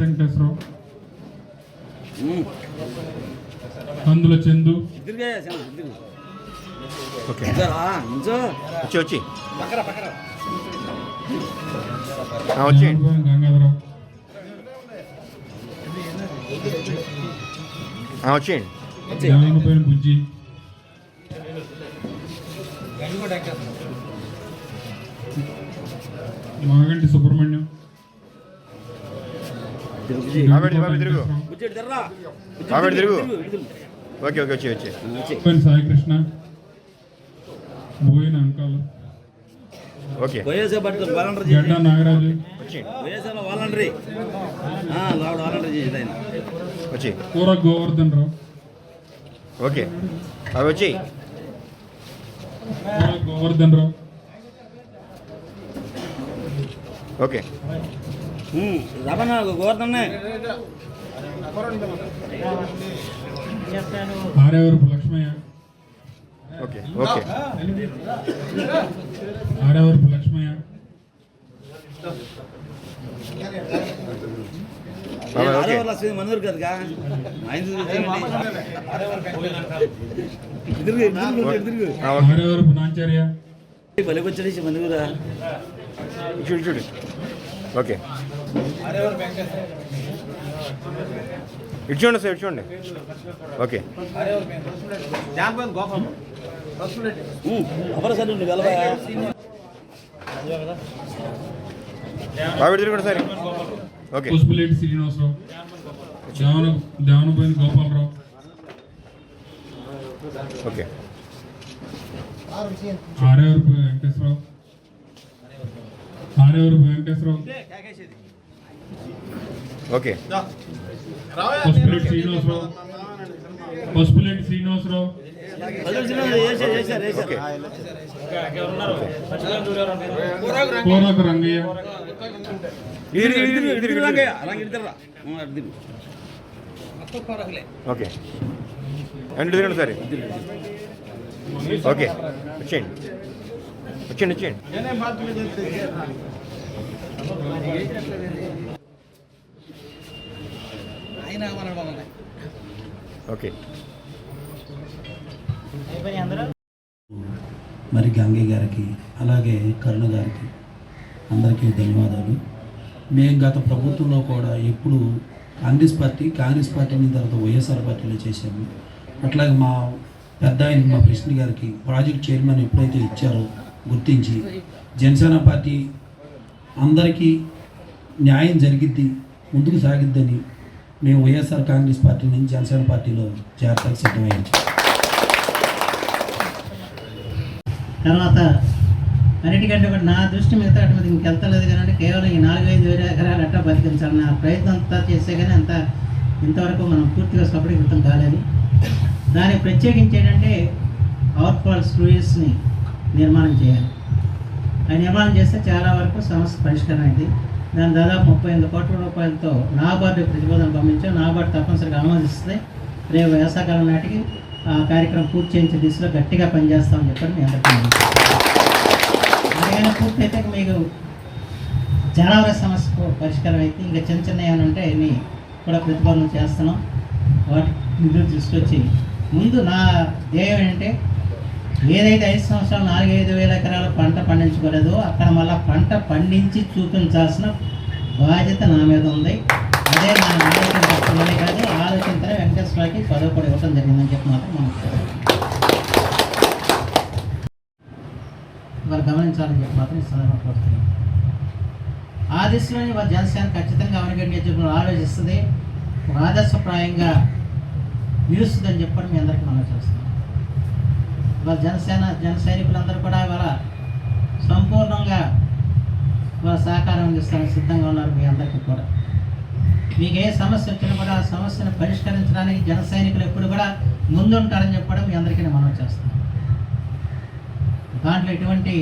వెంకటేశ్వరరావు. కందుల చందు. వచ్చి గంగాధరరావు వచ్చేయండి వచ్చేయ్. జానపైన బుజ్జి. మాగంటి సుబ్రహ్మణ్యం. తిరుగు. ఓకే ఓకే వచ్చి వచ్చి. బోయిన అంకాలు. ఓకే. వైఎస్ఆర్ పట్టుకొని వాలంటీర్ చేసి నాగరాజు. వచ్చేయండి వైఎస్ఆర్ వాలంటరీ. ఆ, లావుడు వాలంటరీ చేసేది ఆయన. వచ్చి. కూర గోవర్ధన్ రావు. ఓకే. అవి వచ్చి. కూర గోవర్ధన్ రావు. ఓకే. రమణ గోవర్ధన్నే ఆర్యవరపు లక్ష్మయ్య. Okay okay. ఆర్యవరపు లక్ష్మయ్య. మనూరు కదగా? ఆయన తిరుగు తిరుగు తిరుగు ఆ, ఓకే. తిరుగు ఆర్యవరపు నాంచార్య బలికొచ్చడేసి మనూరా చూడు చూడు. ఓకే. ఇటు చూడండి సార్ ఇటు చూడండి. ఓకే. బాబు తిరుగుడు sir. Okay. Pushpaleti Srinivasarao. దేవన దేవనపైన Gopalarao. Okay. Aryavarapu Venkateswararao. Aryavarapu Venkateswararao. Okay. Pasupuleti Srinivasarao. Pasupuleti Srinivasarao. కోరాకు Rangaiah. Okay. And తిరగండి సార్. ఓకే. వచ్చేయండి. వచ్చేయండి వచ్చేయండి. ఓకే. మరి గంగే గారికి అలాగే కరుణ గారికి అందరికీ ధన్యవాదాలు. మేము గత ప్రభుత్వంలో కూడా ఎప్పుడు కాంగ్రెస్ పార్టీ కాంగ్రెస్ పార్టీ అయిన తర్వాత వైఎస్ఆర్ పార్టీలో చేశాము. అట్లాగే మా పెద్ద ఆయన మా కృష్ణ గారికి ప్రాజెక్ట్ చైర్మన్ ఎప్పుడైతే ఇచ్చారో గుర్తించి జనసేన పార్టీ అందరికీ న్యాయం జరిగిద్ది ముందుకు సాగిద్దని మేము వైఎస్ఆర్ కాంగ్రెస్ పార్టీ నుంచి జనసేన పార్టీలో చేరటానికి సిద్ధమైంది. తర్వాత అన్నిటికంటే నా దృష్టి మిగతా వాటి మీద ఇంకెళ్తలేదు కానీ కేవలం ఈ నాలుగైదు వేల ఎకరాలు అట్టా బతికించాలని ఆ ప్రయత్నం అంతా చేస్తే కానీ అంత ఇంతవరకు మనం పూర్తిగా సఫలీకృతం కాలేదు. దానికి ప్రత్యేకించి ఏంటంటే అవుట్ ఫాల్స్ స్టూడియోస్ని నిర్మాణం చేయాలి. ఆ నిర్మాణం చేస్తే చాలా వరకు సమస్య పరిష్కారం అయింది. దాని దాదాపు ముప్పై ఎనిమిది కోట్ల రూపాయలతో నాబార్డు ప్రతిపాదన పంపించాం నాబార్డు తప్పనిసరిగా ఆమోదిస్తుంది. రేపు వేసవకాలం నాటికి ఆ కార్యక్రమం పూర్తి చేయించే దిశలో గట్టిగా పనిచేస్తామని చెప్పండి మీ అందరికీ అలాగైనా పూర్తి అయితే మీకు జనాభా సమస్యకు సమస్య పరిష్కారం అయితే ఇంకా చిన్న చిన్న ఏమైనా ఉంటే అన్ని కూడా ప్రతిపాదన చేస్తున్నాం. వాటి నిధులు తీసుకొచ్చి ముందు నా ధ్యేయం ఏంటంటే ఏదైతే ఐదు సంవత్సరాలు నాలుగైదు వేల ఎకరాల పంట పండించుకోలేదో అక్కడ మళ్ళీ పంట పండించి చూపించాల్సిన బాధ్యత నా మీద ఉంది. అదే నా ఆలోచన కాదు ఆలోచనతోనే వెంకటేశ్వరకి చదువు కూడా ఇవ్వడం జరిగిందని చెప్పి మాత్రం మనం వారు గమనించాలని చెప్పి మాత్రం ఈ సందర్భంగా కోరుతున్నాను ఆ దిశలోని వారి జనసేన ఖచ్చితంగా అవనగండి చెప్పి ఆలోచిస్తుంది. ఆదర్శప్రాయంగా నిలుస్తుందని చెప్పడం మీ అందరికీ మనం చేస్తున్నాం. వాళ్ళ జనసేన జన సైనికులందరూ కూడా ఇవాళ సంపూర్ణంగా వాళ్ళ సహకారం అందిస్తానికి సిద్ధంగా ఉన్నారు మీ అందరికీ కూడా. మీకు ఏ సమస్య వచ్చినా కూడా ఆ సమస్యను పరిష్కరించడానికి జన సైనికులు ఎప్పుడు కూడా ముందుంటారని చెప్పడం మీ అందరికీ నేను మనం చేస్తున్నాం దాంట్లో ఎటువంటి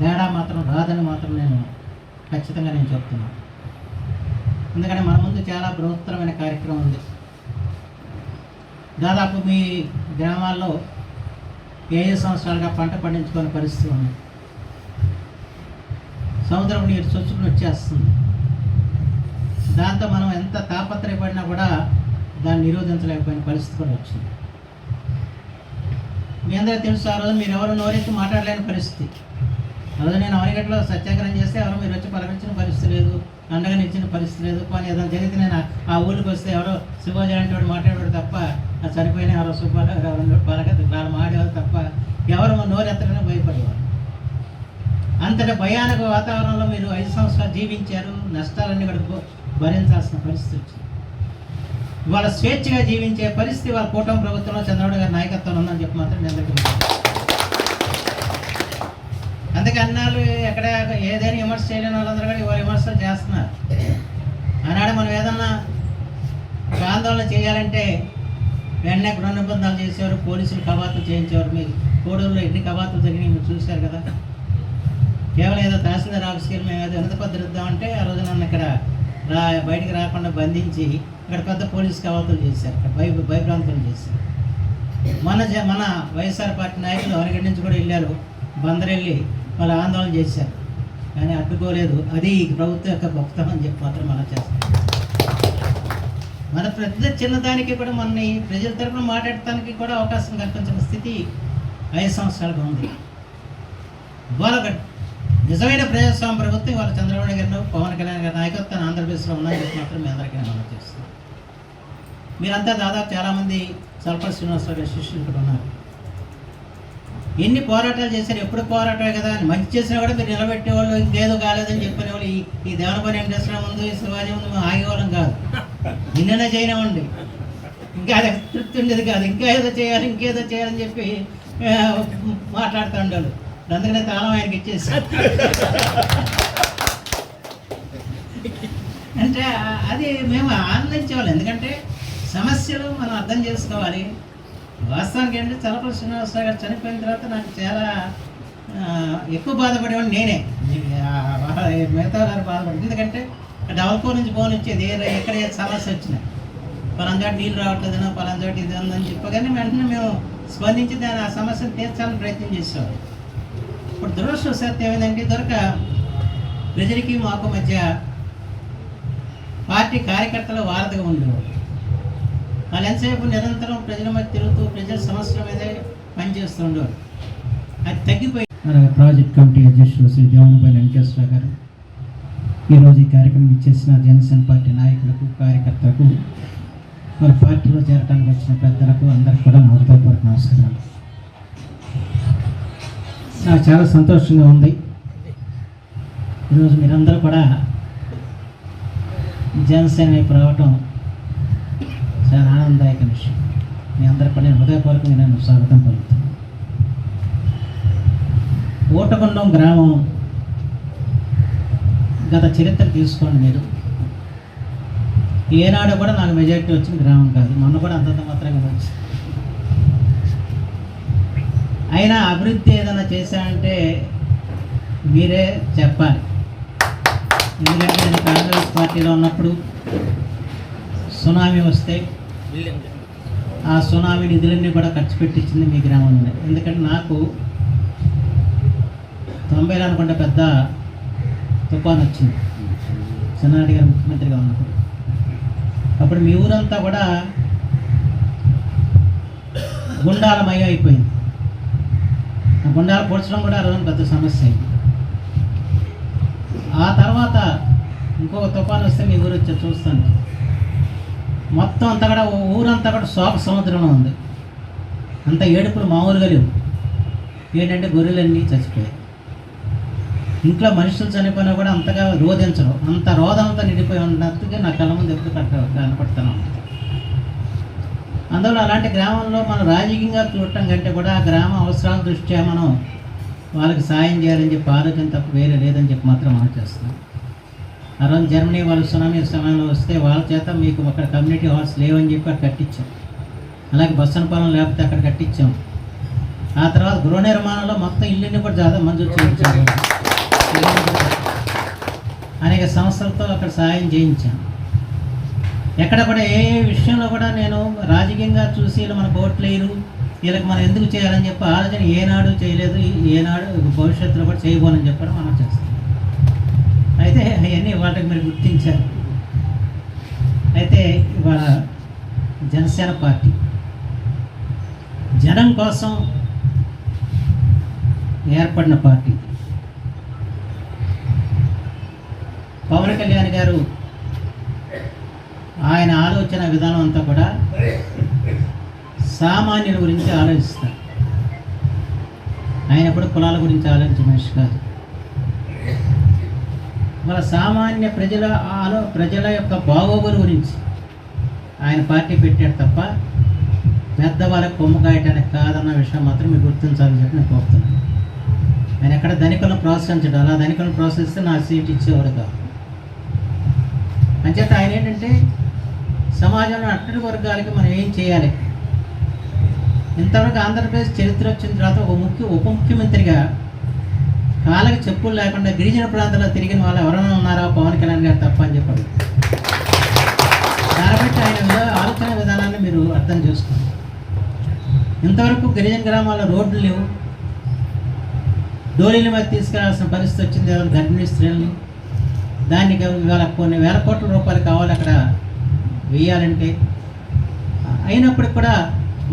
తేడా మాత్రం రాదని మాత్రం నేను ఖచ్చితంగా నేను చెప్తున్నాను. ఎందుకంటే మన ముందు చాలా బృహత్తరమైన కార్యక్రమం ఉంది. దాదాపు మీ గ్రామాల్లో ఏ ఏ సంవత్సరాలుగా పంట పండించుకునే పరిస్థితి ఉంది? సముద్రం నీరు చొచ్చుకుని వచ్చేస్తుంది. దాంతో మనం ఎంత తాపత్రయపడినా కూడా దాన్ని నిరోధించలేకపోయిన పరిస్థితి కూడా వచ్చింది. మీ అందరికీ తెలుసు ఆ రోజు మీరు ఎవరు నోరెత్తి మాట్లాడలేని పరిస్థితి. ఆ రోజు నేను అవనిగట్లో సత్యాగ్రహం చేస్తే ఎవరు మీరు వచ్చి పలకరించిన పరిస్థితి లేదు అండగా నిలిచిన పరిస్థితి లేదు. కానీ ఏదైనా జరిగితే నేను ఆ- ఊరికి వస్తే ఎవరో శివాజీ అంటే వాడు మాట్లాడాడు తప్ప చనిపోయిన ఎవరో సుబ్బారావు గారు వాళ్ళు మాడేవారు తప్ప ఎవరు నోరెత్తగానే భయపడేవారు. అంతటి భయానక వాతావరణంలో మీరు ఐదు సంవత్సరాలు జీవించారు. నష్టాలన్నీ కూడా భరించాల్సిన పరిస్థితి వచ్చింది. వాళ్ళ స్వేచ్ఛగా జీవించే పరిస్థితి వాళ్ళ కూటమి ప్రభుత్వంలో చంద్రబాబు గారి నాయకత్వం ఉందని చెప్పి మాత్రం నేను అందుకే అన్నాళ్ళు ఎక్కడ ఏదైనా విమర్శ చేయలేని వాళ్ళందరూ కూడా ఇవాళ విమర్శలు చేస్తున్నారు. ఆనాడు మనం ఏదన్నా ఆందోళన చేయాలంటే వెంటనే గృహ నిబంధనలు చేసేవారు పోలీసులు కవాతులు చేయించేవారు. మీరు కోడూరులో ఎన్ని కవాతులు జరిగినాయి మీరు చూశారు కదా? కేవలం ఏదో తహసీల్దార్ ఆఫీస్కి వెళ్ళి మేము ఏదో వినతి పత్రం ఆ రోజు నన్ను ఇక్కడ రా బయటికి రాకుండా బంధించి ఇక్కడ పెద్ద పోలీస్ కవాతులు చేశారు. ఇక్కడ భయ భయభ్రాంతులు చేశారు. మన జ మన వైఎస్ఆర్ పార్టీ నాయకులు అరగడి నుంచి కూడా వెళ్ళారు. బందరెళ్ళి వాళ్ళు ఆందోళన చేశారు. కానీ అడ్డుకోలేదు. అది ప్రభుత్వం యొక్క గొప్పతనం అని చెప్పి మాత్రం మనం చేస్తాం. మన ప్రతి చిన్నదానికి కూడా మన ప్రజల తరపున మాట్లాడటానికి కూడా అవకాశం కల్పించిన స్థితి ఐదు సంవత్సరాలుగా ఉంది. ఇవాళ నిజమైన ప్రజాస్వామ్య ప్రభుత్వం ఇవాళ చంద్రబాబు గారు పవన్ కళ్యాణ్ గారి నాయకత్వాన్ని ఆంధ్రప్రదేశ్లో ఉన్నాయని చెప్పి మాత్రం మీ అందరికీ మనం మీరంతా దాదాపు చాలామంది సల్పర్ శ్రీనివాసరావు గారి శిష్యులు ఇక్కడ ఉన్నారు. ఎన్ని పోరాటాలు చేశారు ఎప్పుడు పోరాటమే కదా అని మంచి చేసినా కూడా మీరు నిలబెట్టేవాళ్ళు ఇంకేదో కాలేదని చెప్పిన ఈ ఈ దేవనపల్లి వెంకటేశ్వర ముందు ఈ శివాజీ ముందు మేము ఆగేవాళ్ళం కాదు. నిన్ననే చేయనివ్వండి. ఇంకా అది తృప్తి ఉండేది కాదు. ఇంకా ఏదో చేయాలి ఇంకేదో చేయాలని చెప్పి మాట్లాడుతూ ఉండాలి అందుకనే తాళం ఆయనకి ఇచ్చేసి. అంటే అది మేము ఆనందించేవాళ్ళం. ఎందుకంటే సమస్యలు మనం అర్థం చేసుకోవాలి. వాస్తవానికి ఏంటంటే చలపతి శ్రీనివాసరావు గారు చనిపోయిన తర్వాత నాకు చాలా ఎక్కువ బాధపడేవాడిని నేనే. మిగతా గారు బాధపడింది ఎందుకంటే డెవలపర్ నుంచి ఫోన్ వచ్చేది ఏ ఎక్కడ సమస్య వచ్చినా. పలానా చోట నీళ్ళు రావట్లేదనో పలానా చోట ఇది ఉందని చెప్పగానే వెంటనే మేము స్పందించి దాని ఆ సమస్యను తీర్చాలని ప్రయత్నం చేసేవారు ఇప్పుడు దురదృష్టవశాత్తు ఏమైందంటే దొరక ప్రజలకి మాకు మధ్య పార్టీ కార్యకర్తల వారధిగా ఉండేవారు వాళ్ళు ఎంతసేపు నిరంతరం ప్రజల మధ్య తిరుగుతూ ప్రజల సమస్యల మీదే పనిచేస్తూ ఉండేవారు అది తగ్గిపోయి ప్రాజెక్ట్ కమిటీ అధ్యక్షులు శ్రీ దేవనపల్లి వెంకటేశ్వర గారు ఈరోజు ఈ కార్యక్రమం ఇచ్చేసిన జనసేన పార్టీ నాయకులకు కార్యకర్తలకు మరి పార్టీలో చేరడానికి వచ్చిన పెద్దలకు అందరికి కూడా నా హృదయపూర్వక నమస్కారాలు. నాకు చాలా సంతోషంగా ఉంది. ఈరోజు మీరందరూ కూడా జనసేన వైపు రావటం చాలా ఆనందదాయక విషయం. మీ అందరికీ కూడా నేను హృదయపూర్వకంగా నేను స్వాగతం పలుకుతాను ఓటకొండం గ్రామం గత చరిత్ర తీసుకోండి మీరు. ఏనాడు కూడా నాకు మెజారిటీ వచ్చిన గ్రామం కాదు. మొన్న కూడా అంతంత మాత్రమే వచ్చింది. అయినా అభివృద్ధి ఏదైనా చేశారంటే మీరే చెప్పాలి. ఎందుకంటే నేను కాంగ్రెస్ పార్టీలో ఉన్నప్పుడు సునామీ వస్తే ఆ సునామీ నిధులన్నీ కూడా ఖర్చు పెట్టించింది మీ గ్రామంలో ఎందుకంటే నాకు తొంభైలో అనుకుంటే పెద్ద తుఫాన్ వచ్చింది చిన్నారెడ్డి గారు ముఖ్యమంత్రిగా ఉన్నప్పుడు. అప్పుడు మీ ఊరంతా కూడా గుండాలమయం అయిపోయింది. ఆ గుండాలు పొడచడం కూడా రోజు పెద్ద సమస్య అయింది. ఆ తర్వాత ఇంకొక తుఫాన్ వస్తే మీ ఊరు వచ్చి చూస్తాను. మొత్తం అంతా కూడా ఊరంతా కూడా శోక సముద్రంలో ఉంది. అంత ఏడుపులు మామూలుగా లేవు. ఏంటంటే గొర్రెలన్నీ చచ్చిపోయాయి. ఇంట్లో మనుషులు చనిపోయినా కూడా అంతగా రోధించరు. అంత రోదంతో నిండిపోయి ఉన్నట్టుగా నా కళ్ళ ముందు ఎప్పుడు కట్ట కనపడుతున్నాం అందువల్ల అలాంటి గ్రామంలో మనం రాజకీయంగా చూడటం కంటే కూడా ఆ గ్రామ అవసరాల దృష్ట్యా మనం వాళ్ళకి సాయం చేయాలని చెప్పి ఆలోచన తప్ప వేరే లేదని చెప్పి మాత్రం మనం చేస్తున్నాం. ఆ రోజు జర్మనీ వాళ్ళు సునామీ సమయంలో వస్తే వాళ్ళ చేత మీకు అక్కడ కమ్యూనిటీ హాల్స్ లేవని చెప్పి అక్కడ కట్టించాం అలాగే బస్సనపాలెం లేకపోతే అక్కడ కట్టించాం ఆ తర్వాత గృహ నిర్మాణంలో మొత్తం ఇల్లుని కూడా జాదా మంజూరు చూపించారు అనేక సంస్థలతో అక్కడ సహాయం చేయించాం ఎక్కడ కూడా ఏ విషయంలో కూడా నేను రాజకీయంగా చూసి వీళ్ళు మన ఓట్లేరు వీళ్ళకి మనం ఎందుకు చేయాలని చెప్పి ఆలోచన ఏనాడు చేయలేదు ఏనాడు భవిష్యత్తులో కూడా చేయబోనని చెప్పడం మనం చేస్తాం. అయితే అవన్నీ వాటికి మీరు గుర్తించారు. అయితే ఇవాళ జనసేన పార్టీ. జనం కోసం ఏర్పడిన పార్టీ పవన్ కళ్యాణ్ గారు ఆయన ఆలోచన విధానం అంతా కూడా సామాన్యుల గురించి ఆలోచిస్తారు. ఆయన కూడా కులాల గురించి ఆలోచించే మనిషి కాదు మన సామాన్య ప్రజల ఆలో ప్రజల యొక్క బాగోగుల గురించి ఆయన పార్టీ పెట్టాడు తప్ప పెద్దవాళ్ళకి కొమ్ము కాయటానికి కాదన్న విషయం మాత్రం మీరు గుర్తించాలని చెప్పి నేను కోరుతున్నాను. ఆయన ఎక్కడ ధనికులను ప్రోత్సహించడం. అలా ధనికులను ప్రోత్సహిస్తే నా సీట్ ఇచ్చేవాడు కాదు. అంచేత ఆయన ఏంటంటే సమాజంలో అట్టడి వర్గాలకి మనం ఏం చేయాలి? ఇంతవరకు ఆంధ్రప్రదేశ్ చరిత్ర వచ్చిన తర్వాత ఒక ముఖ్య ఉప ముఖ్యమంత్రిగా కాళ్ళకి చెప్పులు లేకుండా గిరిజన ప్రాంతాల్లో తిరిగిన వాళ్ళు ఎవరైనా ఉన్నారో? పవన్ కళ్యాణ్ గారు తప్ప అని చెప్పాడు. దాన్ని బట్టి ఆయన ఆలోచన విధానాన్ని మీరు అర్థం చేసుకోండి. ఇంతవరకు గిరిజన గ్రామాల్లో రోడ్లు లేవు. డోలీల మీద తీసుకురావాల్సిన పరిస్థితి వచ్చింది. ఎవరు గర్భిణీ స్త్రీలని దానికి ఇవాళ కొన్ని వేల కోట్ల రూపాయలు కావాలి అక్కడ వేయాలంటే. అయినప్పటికి కూడా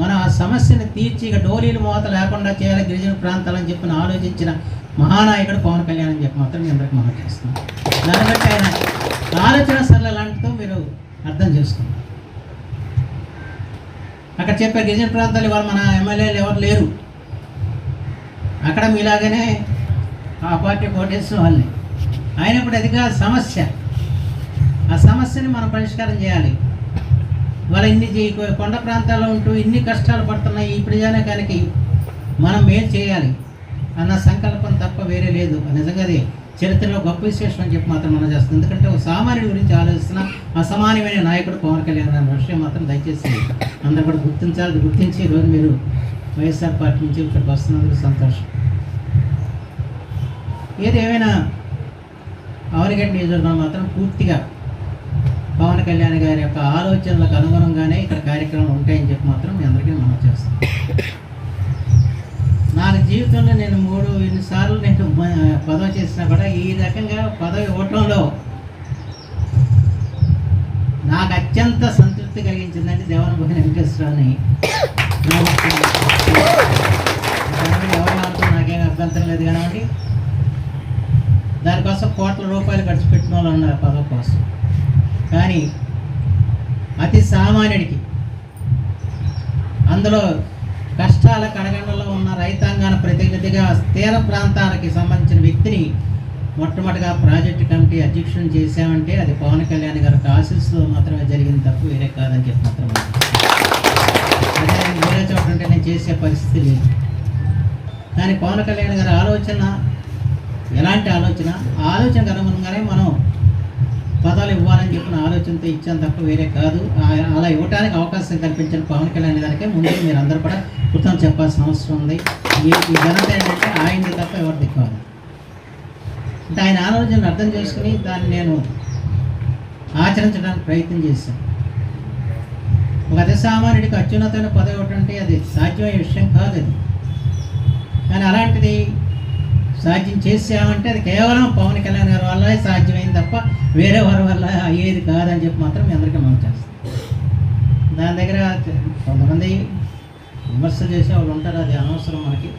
మనం ఆ సమస్యను తీర్చి ఇక డోలీలు మోత లేకుండా చేయాలి గిరిజన ప్రాంతాలని చెప్పిన ఆలోచించిన మహానాయకుడు పవన్ కళ్యాణ్ అని చెప్పి మాత్రం మీ అందరికి మనం చేస్తున్నాం దాన్ని బట్టి ఆయన ఆలోచన సరళ లాంటితో మీరు అర్థం చేసుకోండి అక్కడ చెప్పే గిరిజన ప్రాంతాలు ఇవాళ మన ఎమ్మెల్యేలు ఎవరు లేరు. అక్కడ మీలాగనే ఆ పార్టీ కోటేసిన వాళ్ళని అయినప్పుడు కాదు సమస్య. ఆ సమస్యని మనం పరిష్కారం చేయాలి. వాళ్ళ ఇన్ని కొండ ప్రాంతాల్లో ఉంటూ ఇన్ని కష్టాలు పడుతున్నాయి ఈ ప్రజానీకానికి మనం మేలు చేయాలి? అన్న సంకల్పం తప్ప వేరే లేదు. నిజంగా అది. చరిత్రలో గొప్ప విశేషం అని చెప్పి మాత్రం మనం చేస్తుంది ఎందుకంటే ఒక సామాన్యుడి గురించి ఆలోచిస్తున్న అసమాన్యమైన నాయకుడు పవన్ కళ్యాణ్ అనే విషయం మాత్రం దయచేసి అందరూ కూడా గుర్తించాలి. గుర్తించి ఈరోజు మీరు వైఎస్ఆర్ పార్టీ నుంచి ఇక్కడికి వస్తున్నందుకు సంతోషం. ఏది ఏమైనా ఆవరిగడ్డ నియోజకవర్గం మాత్రం పూర్తిగా పవన్ కళ్యాణ్ గారి యొక్క ఆలోచనలకు అనుగుణంగానే ఇక్కడ కార్యక్రమాలు ఉంటాయని చెప్పి మాత్రం మీ అందరికీ మనం చేస్తాం నాకు జీవితంలో నేను మూడు ఎన్నిసార్లు నేను పదవి చేసినా కూడా ఈ రకంగా పదవి ఇవ్వటంలో నాకు అత్యంత సంతృప్తి కలిగించిందంటే దేవనభూమి వెంకటేశ్వరరావుని ఎవరు నాకేం అభ్యంతరం లేదు కానివ్వండి. దానికోసం కోట్ల రూపాయలు ఖర్చు పెట్టిన వాళ్ళు ఉన్నారు పదవి కోసం. కానీ అతి సామాన్యుడికి అందులో కష్టాల కడగండలో ఉన్న రైతాంగాన ప్రతినిధిగా తీర ప్రాంతాలకి సంబంధించిన వ్యక్తిని మొట్టమొదటిగా ప్రాజెక్టు కమిటీ అధ్యక్షుని చేశామంటే అది పవన్ కళ్యాణ్ గారికి ఆశీస్సులో మాత్రమే జరిగింది తప్పు వేరే కాదని చెప్పి మాత్రమే అదే వేరే చోట నేను చేసే పరిస్థితి లేదు. కానీ పవన్ కళ్యాణ్ గారి ఆలోచన ఎలాంటి ఆలోచన? ఆ ఆలోచనకు అనుగుణంగానే మనం పదాలు ఇవ్వాలని చెప్పిన ఆలోచనతో ఇచ్చాను తప్ప వేరే కాదు. అలా ఇవ్వడానికి అవకాశం కల్పించిన పవన్ కళ్యాణ్ గారికి ముందు మీరు అందరూ కూడా కృతం చెప్పాల్సిన అవసరం ఉంది. ఈ ఘనత ఏంటంటే ఆయనది తప్ప ఎవరు కాదు. అంటే ఆయన ఆలోచనను అర్థం చేసుకుని దాన్ని నేను ఆచరించడానికి ప్రయత్నం చేశాను. ఒక అతి సామాన్యుడికి అత్యున్నతమైన పదవి ఒకటి అంటే అది సాధ్యమయ్యే విషయం కాదు అది. కానీ అలాంటిది సాధ్యం చేసామంటే అది కేవలం పవన్ కళ్యాణ్ గారి వల్ల సాధ్యమైంది తప్ప వేరే వారి వల్ల అయ్యేది కాదని చెప్పి మాత్రం మీ అందరికీ మనం చేస్తాం. దాని దగ్గర కొంతమంది విమర్శ చేసే వాళ్ళు ఉంటారు అది అనవసరం మనకి.